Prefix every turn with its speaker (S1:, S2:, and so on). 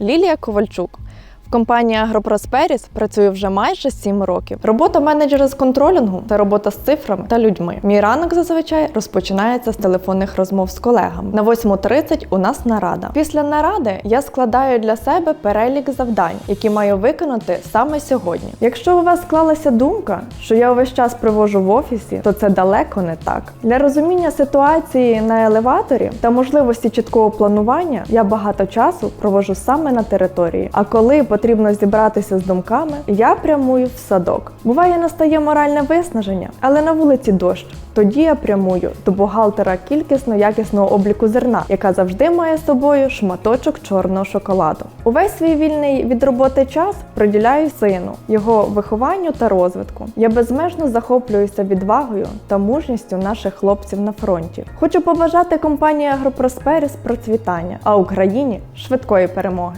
S1: Лілія Ковальчук. В компанії Агропросперіс працюю вже майже 7 років. Робота менеджера з контролінгу це робота з цифрами та людьми. Мій ранок зазвичай розпочинається з телефонних розмов з колегами. На 8.30 у нас нарада. Після наради я складаю для себе перелік завдань, які маю виконати саме сьогодні. Якщо у вас склалася думка, що я увесь час привожу в офісі, то це далеко не так. Для розуміння ситуації на елеваторі та можливості чіткого планування я багато часу провожу саме на території. А коли потрібно зібратися з думками, я прямую в садок. Буває, настає моральне виснаження, але на вулиці дощ. Тоді я прямую до бухгалтера кількісно-якісного обліку зерна, яка завжди має з собою шматочок чорного шоколаду. Увесь свій вільний від роботи час приділяю сину, його вихованню та розвитку. Я безмежно захоплююся відвагою та мужністю наших хлопців на фронті. Хочу побажати компанії Агропросперіс процвітання, а Україні швидкої перемоги.